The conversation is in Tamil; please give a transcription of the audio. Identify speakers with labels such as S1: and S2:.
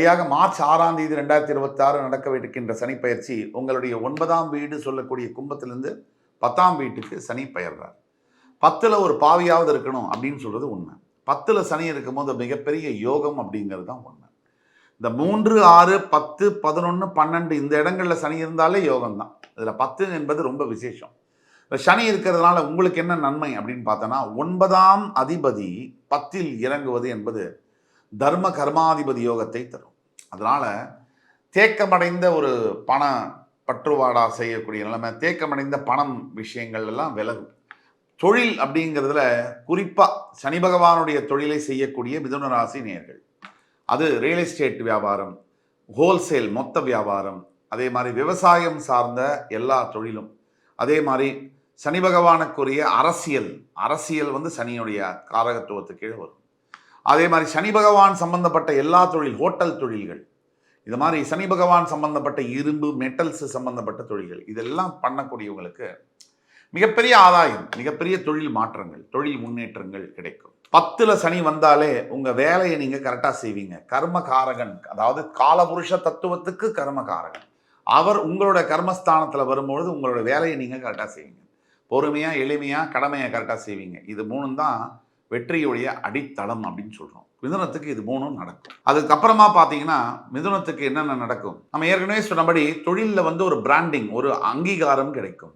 S1: சரியாக மார்ச் ஆறாம் தேதி ரெண்டாயிரத்தி இருபத்தி ஆறு நடக்கவிருக்கின்ற சனி பயிற்சி உங்களுடைய ஒன்பதாம் வீடு சொல்லக்கூடிய கும்பத்திலிருந்து பத்தாம் வீட்டுக்கு சனி பெயர்றார். பத்தில் ஒரு பாவியாவது இருக்கணும் அப்படின்னு சொல்கிறது உண்மை. பத்தில் சனி இருக்கும்போது மிகப்பெரிய யோகம் அப்படிங்கிறது தான் உண்மை. இந்த மூன்று ஆறு பத்து பதினொன்று பன்னெண்டு இந்த இடங்களில் சனி இருந்தாலே யோகம் தான். இதில் பத்து என்பது ரொம்ப விசேஷம். இந்த சனி இருக்கிறதுனால உங்களுக்கு என்ன நன்மை அப்படின்னு பார்த்தோன்னா ஒன்பதாம் அதிபதி பத்தில் இறங்குவது என்பது தர்ம கர்மாதிபதி யோகத்தை தரும். அதனால் தேக்கமடைந்த ஒரு பண பற்றுவாடா செய்யக்கூடிய நிலைமை தேக்கமடைந்த பணம் விஷயங்கள் எல்லாம் விலகும். தொழில் அப்படிங்கிறதுல குறிப்பாக சனி பகவானுடைய தொழிலை செய்யக்கூடிய மிதுன ராசி நேர்கள். அது ரியல் எஸ்டேட் வியாபாரம் ஹோல்சேல் மொத்த வியாபாரம் அதே மாதிரி விவசாயம் சார்ந்த எல்லா தொழிலும். அதே மாதிரி சனி பகவானுக்குரிய அரசியல் அரசியல் வந்து சனியுடைய காரகத்துவத்துக்கு கீழே வரும். அதே மாதிரி சனி பகவான் சம்பந்தப்பட்ட எல்லா தொழில் ஹோட்டல் தொழில்கள். இது மாதிரி சனி பகவான் சம்பந்தப்பட்ட இரும்பு மெட்டல்ஸ் சம்பந்தப்பட்ட தொழில்கள். இதெல்லாம் பண்ணக்கூடியவங்களுக்கு மிகப்பெரிய ஆதாயம் மிகப்பெரிய தொழில் மாற்றங்கள் தொழில் முன்னேற்றங்கள் கிடைக்கும். பத்தில் சனி வந்தாலே உங்கள் வேலையை நீங்கள் கரெக்டாக செய்வீங்க. கர்மகாரகன் அதாவது காலபுருஷ தத்துவத்துக்கு கர்மகாரகன். அவர் உங்களோட கர்மஸ்தானத்தில் வரும்பொழுது உங்களோட வேலையை நீங்கள் கரெக்டாக செய்வீங்க. பொறுமையாக எளிமையாக கடமையை கரெக்டாக செய்வீங்க. இது மூணு தான் வெற்றியுடைய அடித்தளம் அப்படின்னு சொல்கிறோம் மிதுனத்துக்கு இது மூணும் நடக்கும். அதுக்கப்புறமா பார்த்தீங்கன்னா மிதுனத்துக்கு என்னென்ன நடக்கும்? நம்ம ஏற்கனவே சொன்னபடி தொழிலில் வந்து ஒரு பிராண்டிங் ஒரு அங்கீகாரம் கிடைக்கும்.